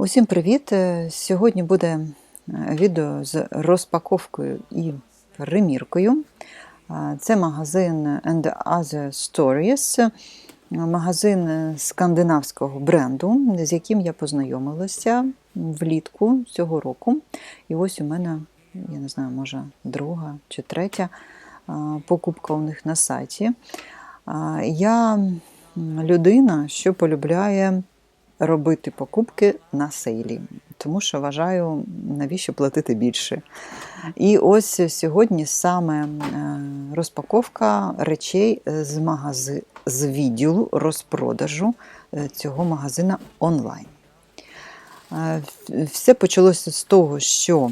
Усім привіт! Е, Сьогодні буде е, відео з розпаковкою і приміркою. Це магазин And Other Stories, е, магазин скандинавського бренду, з яким я познайомилася влітку цього року. І ось у мене, я не знаю, може друга чи третя покупка у них на сайті. Я людина, що полюбляє робити покупки на сейлі, тому що вважаю, навіщо платити більше. І ось сьогодні саме е, розпаковка речей з магази... з відділу розпродажу е, цього магазина онлайн. Е, Все почалося з того, що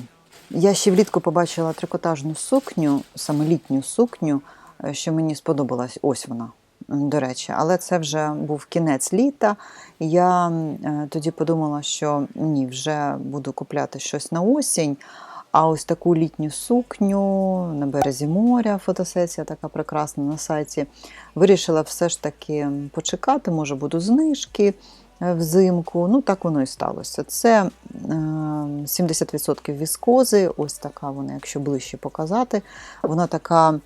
я ще влітку побачила трикотажну сукню, саме літню сукню, що мені сподобалась. Ось вона, до речі, але це вже був кінець літа. Я е, тоді подумала, що ні, вже буду купляти щось на осінь. А ось таку літню сукню на березі моря, фотосесія така прекрасна на сайті. Вирішила все ж таки почекати, може буду знижки е, взимку. Ну, так воно і сталося. Це е, 70% віскози, ось така вона, якщо ближче показати. Вона така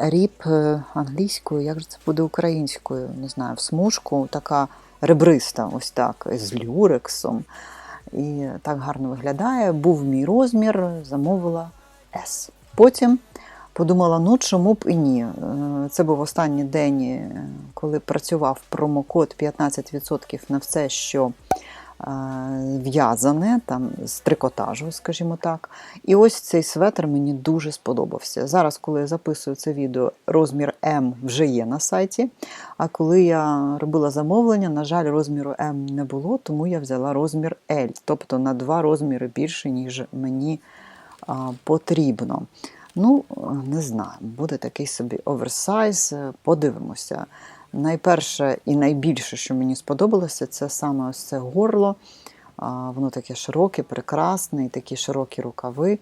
м, ріп е, англійською, як же це буде українською, не знаю, в смужку, така ребриста, ось так, з люрексом. І так гарно виглядає. Був мій розмір, замовила S. Потім подумала, ну чому б і ні. Е, Це був останній день, е, коли працював промокод 15% на все, що в'язане, там з трикотажу, скажімо так. І ось цей светр мені дуже сподобався. Зараз, коли я записую це відео, розмір М вже є на сайті. А коли я робила замовлення, на жаль, розміру М не було, тому я взяла розмір L, тобто на два розміри більше, ніж мені а, потрібно. Ну, не знаю, буде такий собі оверсайз, подивимося. Найперше і найбільше, що мені сподобалося, це саме ось це горло. Воно таке широке, прекрасне, і такі широкі рукави.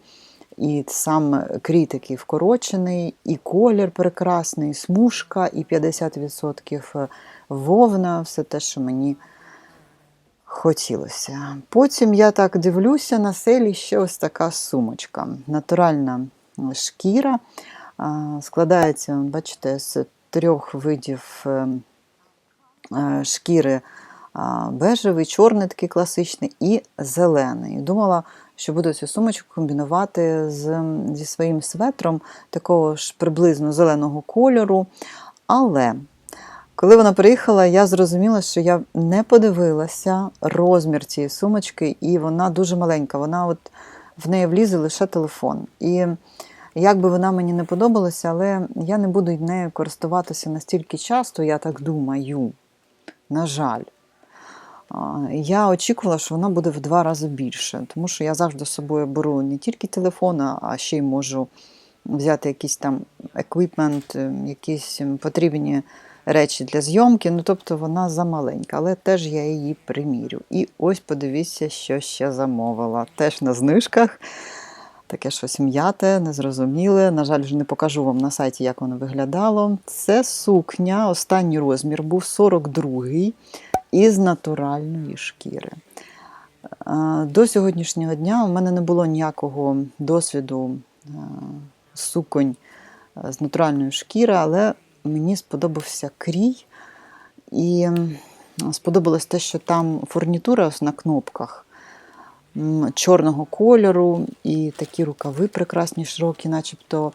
І сам крій такий вкорочений, і колір прекрасний, і смужка, і 50% вовна, все те, що мені хотілося. Потім я так дивлюся на селі ще ось така сумочка. Натуральна шкіра. Складається, бачите, з трьох видів е, е, шкіри бежевий, чорний такий класичний і зелений. Думала, що буду цю сумочку комбінувати з, зі своїм светром такого ж приблизно зеленого кольору. Але коли вона приїхала, я зрозуміла, що я не подивилася розмір цієї сумочки, і вона дуже маленька. Вона от в неї влізе лише телефон. І як би вона мені не подобалася, але я не буду нею користуватися настільки часто, я так думаю. На жаль. Я очікувала, що вона буде в два рази більше, тому що я завжди з собою беру не тільки телефон, а ще й можу взяти якийсь там еквіпмент, е, якісь потрібні речі для зйомки. Ну, тобто вона замаленька, але теж я її примірю. І ось подивіться, що ще замовила. Теж на знижках. Таке щось м'яте, незрозуміле. На жаль, вже не покажу вам на сайті, як воно виглядало. Це сукня, останній розмір був 42-й із натуральної шкіри. До сьогоднішнього дня у мене не було ніякого досвіду суконь з натуральної шкіри, але мені сподобався крій. І сподобалось те, що там фурнітура на кнопках чорного кольору, і такі рукави прекрасні, широкі, начебто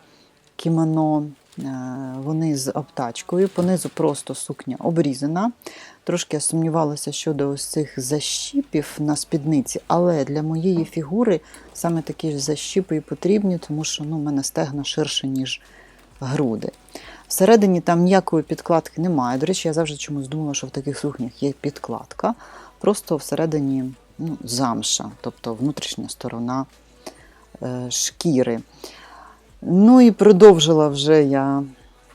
кімоно. Е, Вони з обтачкою, понизу просто сукня обрізана. Трошки я сумнівалася щодо ось цих защіпів на спідниці, але для моєї фігури саме такі ж защіпи і потрібні, тому що ну, в мене стегна ширше, ніж груди. Всередині там ніякої підкладки немає. До речі, я завжди чомусь думала, що в таких сукнях є підкладка. Просто всередині ну, замша, тобто внутрішня сторона е, шкіри. Ну і продовжила вже я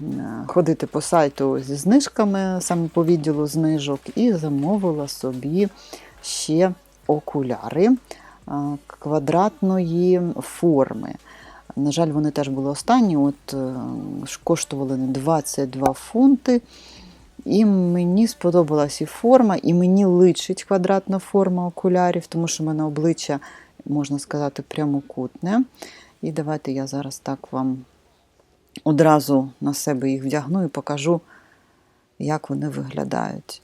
е, ходити по сайту зі знижками, саме по відділу знижок, і замовила собі ще окуляри е, квадратної форми. На жаль, вони теж були останні, от коштували 22 фунти. І мені сподобалась і форма, і мені личить квадратна форма окулярів, тому що в мене обличчя, можна сказати, прямокутне. І давайте я зараз так вам одразу на себе їх вдягну і покажу, як вони виглядають.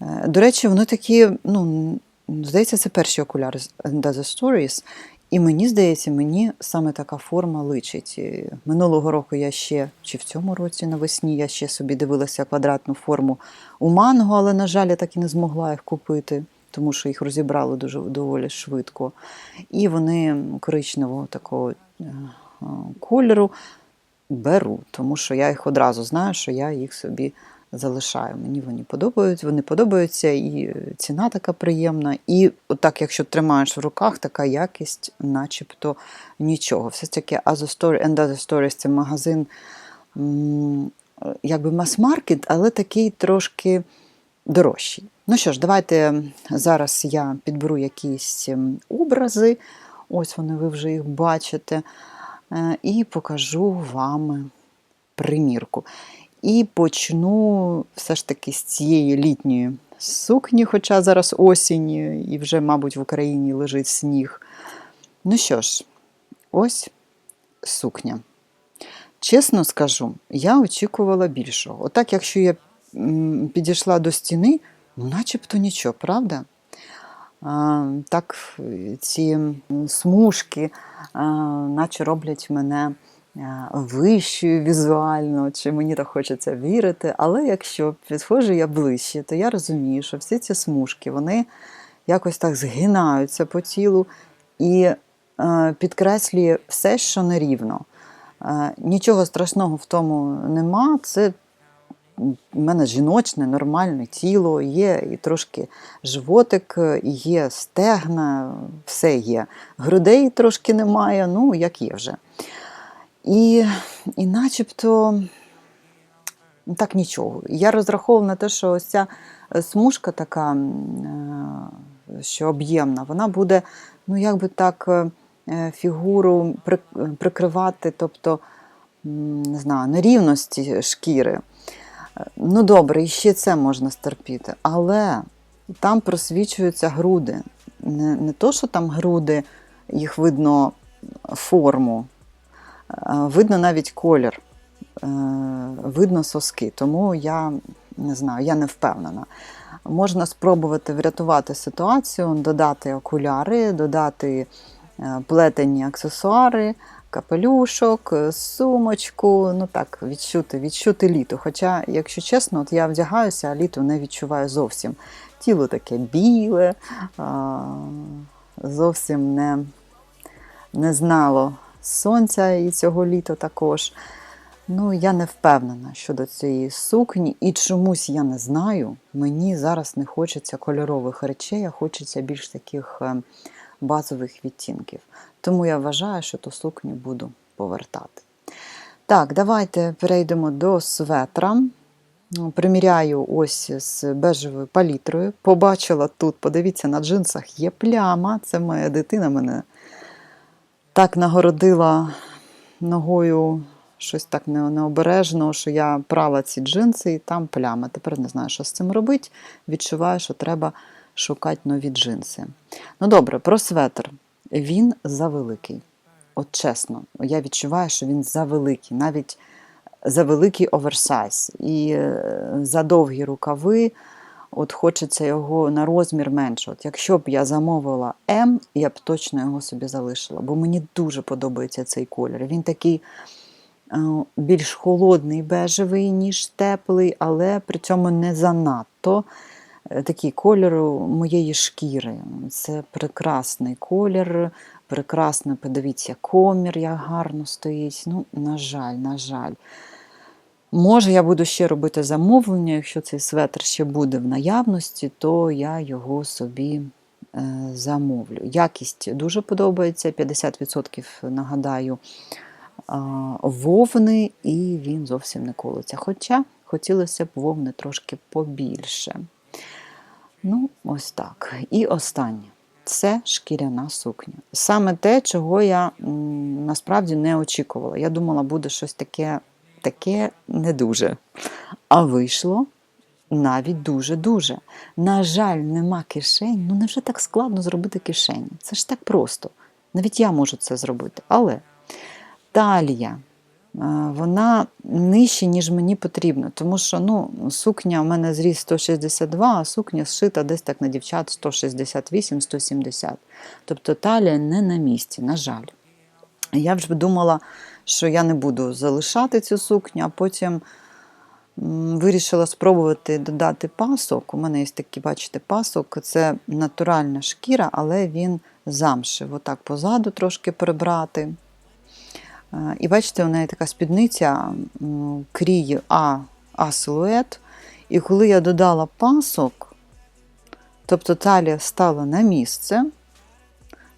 Е, До речі, вони такі, ну, здається, це перші окуляри з The Stories. І мені здається, мені саме така форма личить. Минулого року я ще, чи в цьому році навесні, я ще собі дивилася квадратну форму у манго, але, на жаль, я так і не змогла їх купити, тому що їх розібрали дуже доволі швидко. І вони коричневого такого е, кольору беру, тому що я їх одразу знаю, що я їх собі залишаю. Мені вони подобаються, вони подобаються, і е, ціна така приємна. І отак, якщо тримаєш в руках, така якість, начебто нічого. Все ж таки Other Story and Other Stories це магазин, е, якби мас-маркет, але такий трошки дорожчий. Ну що ж, давайте зараз я підберу якісь образи. Ось вони, ви вже їх бачите. Е, І покажу вам примірку. І почну все ж таки з цієї літньої сукні, хоча зараз осінь, і вже, мабуть, в Україні лежить сніг. Ну що ж, ось сукня. Чесно скажу, я очікувала більшого. Отак, якщо я підійшла до стіни, ну начебто нічого, правда? А, так, е, ці смужки, а, наче роблять мене вищою візуально, чи мені так хочеться вірити. Але якщо підходжу я ближче, то я розумію, що всі ці смужки вони якось так згинаються по тілу і е, підкреслює все, що нерівно. Е, Нічого страшного в тому нема. Це в мене жіночне, нормальне тіло, є і трошки животик, є стегна, все є. Грудей трошки немає, ну як є вже. І, і начебто ну, так нічого. Я розраховувала на те, що ось ця е, смужка така, е, що об'ємна, вона буде, ну як би так, е, фігуру прикривати, тобто, не знаю, нерівності шкіри. Ну добре, і ще це можна стерпіти, але там просвічуються груди. Не, не то, що там груди, їх видно форму, видно навіть колір, е, видно соски. Тому я не знаю, я не впевнена. Можна спробувати врятувати ситуацію, додати окуляри, додати е, плетені аксесуари, капелюшок, е, сумочку. Ну так, відчути, відчути літо. Хоча, якщо чесно, от я вдягаюся, а літо не відчуваю зовсім. Тіло таке біле, зовсім не, не знало сонця і цього літа також. Ну, я не впевнена щодо цієї сукні, і чомусь я не знаю. Мені зараз не хочеться кольорових речей, а хочеться більш таких е, базових відтінків. Тому я вважаю, що ту сукню буду повертати. Так, давайте перейдемо до светра. Ну, Приміряю ось з бежевою палітрою. Побачила тут, подивіться, на джинсах є пляма. Це моя дитина мене так нагородила ногою щось так не- необережно, що я прала ці джинси і там пляма. Тепер не знаю, що з цим робити. Відчуваю, що треба шукати нові джинси. Ну добре, про светр. Він завеликий. От чесно, я відчуваю, що він завеликий, навіть завеликий оверсайз. І е, за довгі рукави. От хочеться його на розмір менше. От якщо б я замовила М, я б точно його собі залишила, бо мені дуже подобається цей колір. Він такий е, більш холодний, бежевий, ніж теплий, але при цьому не занадто е, такий колір моєї шкіри. Це прекрасний колір, прекрасно, подивіться, комір, як гарно стоїть. Ну, на жаль, на жаль. Може, я буду ще робити замовлення, якщо цей светр ще буде в наявності, то я його собі е, замовлю. Якість дуже подобається, 50% нагадаю вовни, і він зовсім не колиться. Хоча хотілося б вовни трошки побільше. Ну, ось так. І останнє. Це шкіряна сукня. Саме те, чого я насправді не очікувала. Я думала, буде щось таке, таке не дуже. А вийшло навіть дуже-дуже. На жаль, нема кишень. Ну невже так складно зробити кишені? Це ж так просто. Навіть я можу це зробити. Але талія, е, вона нижче, ніж мені потрібно. Тому що ну, сукня у мене зріс 162, а сукня зшита десь так на дівчат 168-170. Тобто талія не на місці, на жаль. Я вже думала, що я не буду залишати цю сукню, а потім вирішила спробувати додати пасок. У мене є такий, бачите, пасок. Це натуральна шкіра, але він замшив. Отак позаду трошки прибрати. Е, І бачите, у неї така спідниця крій А, А силует. І коли я додала пасок, тобто талія стала на місце,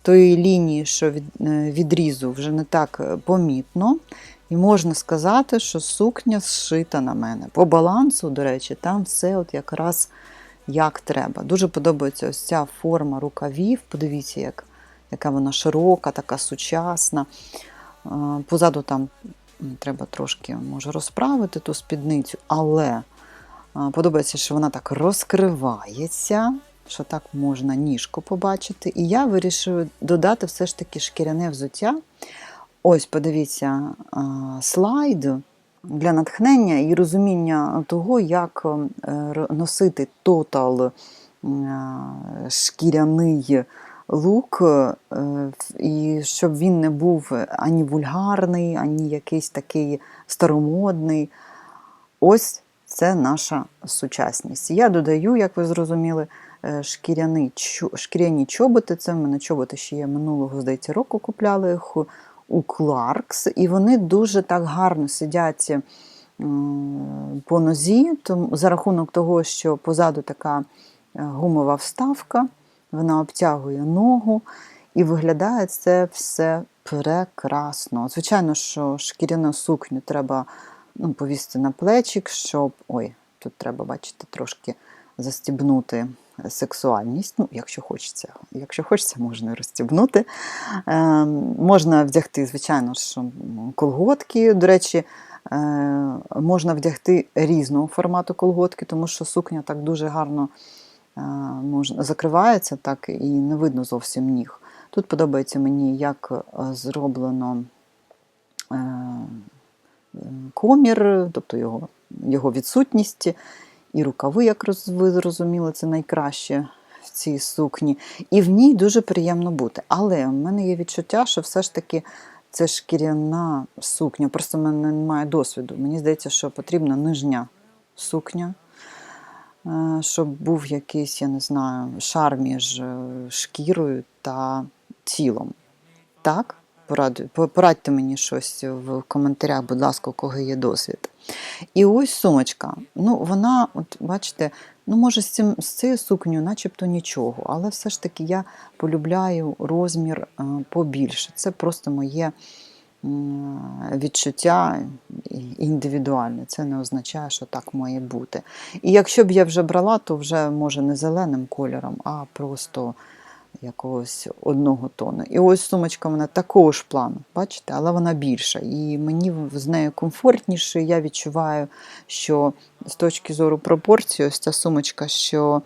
тої лінії, що від, е, відрізу вже не так е, помітно. І можна сказати, що сукня зшита на мене. По балансу, до речі, там все от якраз як треба. Дуже подобається ось ця форма рукавів. Подивіться, як, яка вона широка, така сучасна. Е, Позаду там треба трошки може, розправити ту спідницю, але подобається, що вона так розкривається, що так можна ніжку побачити. І я вирішую додати все ж таки шкіряне взуття. Ось, подивіться, слайд для натхнення і розуміння того, як е, носити тотал е, шкіряний лук, е, і щоб він не був ані вульгарний, ані якийсь такий старомодний. Ось це наша сучасність. Я додаю, як ви зрозуміли, шкіряні, шкіряні чоботи. Це в мене чоботи ще є минулого, здається, року купляли їх у- Кларкс, і вони дуже так гарно сидять по нозі, за рахунок того, що позаду така е, гумова вставка, вона обтягує ногу, і виглядає це все прекрасно. Звичайно, що шкіряну сукню треба ну, повісти на плечик, щоб. Ой, тут треба, бачите, трошки застібнути сексуальність. Ну, якщо хочеться. Якщо хочеться, можна розстібнути. Е, можна вдягти, звичайно ж, колготки. До речі, е, можна вдягти різного формату колготки, тому що сукня так дуже гарно е, можна, закривається, так і не видно зовсім ніг. Тут подобається мені, як е, зроблено е, комір, тобто його, його відсутність, і рукави, як роз- ви зрозуміли, це найкраще в цій сукні. І в ній дуже приємно бути. Але в мене є відчуття, що все ж таки це шкіряна сукня. Просто в мене немає досвіду. Мені здається, що потрібна нижня сукня. е, Щоб був якийсь, я не знаю, шар між е, шкірою та тілом. Так? Пораду- Порадьте мені щось в коментарях, будь ласка, у кого є досвід. І ось сумочка. Ну, вона, от бачите, ну, може, з, цим, з цією сукнею начебто нічого, але все ж таки я полюбляю розмір е, побільше. Це просто моє відчуття індивідуальне. Це не означає, що так має бути. І якщо б я вже брала, то вже може не зеленим кольором, а просто якогось одного тону. І ось сумочка вона такого ж плану, бачите, але вона більша. І мені з нею комфортніше. Я відчуваю, що з точки зору пропорції, ось ця сумочка, що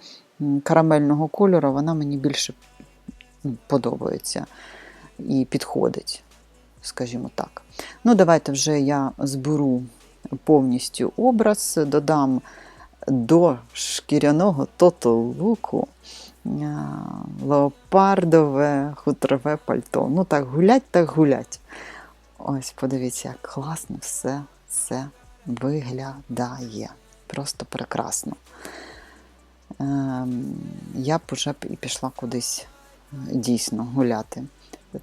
карамельного кольору, вона мені більше подобається і підходить, скажімо так. Ну, давайте вже я зберу повністю образ, додам до шкіряного тотал луку а, леопардове хутрове пальто. Ну так гулять, так гулять. Ось подивіться, як класно все це виглядає. Просто прекрасно. Ем, я б уже і пішла кудись е, дійсно гуляти.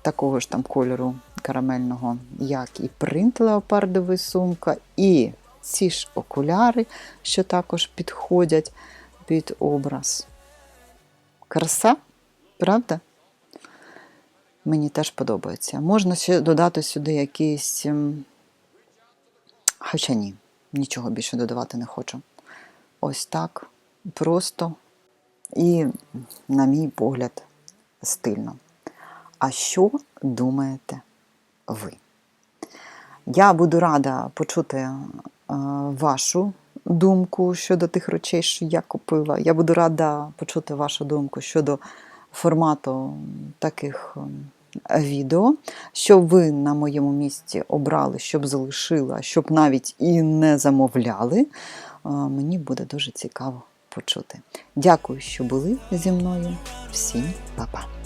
Такого ж там кольору карамельного, як і принт леопардовий сумка, і ці ж окуляри, що також підходять під образ. Краса, правда? Мені теж подобається. Можна ще додати сюди якийсь. ем, Хоча ні, нічого більше додавати не хочу. Ось так, просто і, на мій погляд, стильно. А що думаєте ви? Я буду рада почути е, вашу думку щодо тих речей, що я купила. Я буду рада почути вашу думку щодо формату таких ем, відео, що ви на моєму місці обрали, щоб залишили, щоб навіть і не замовляли. Е, Мені буде дуже цікаво почути. Дякую, що були зі мною. Всім па-па!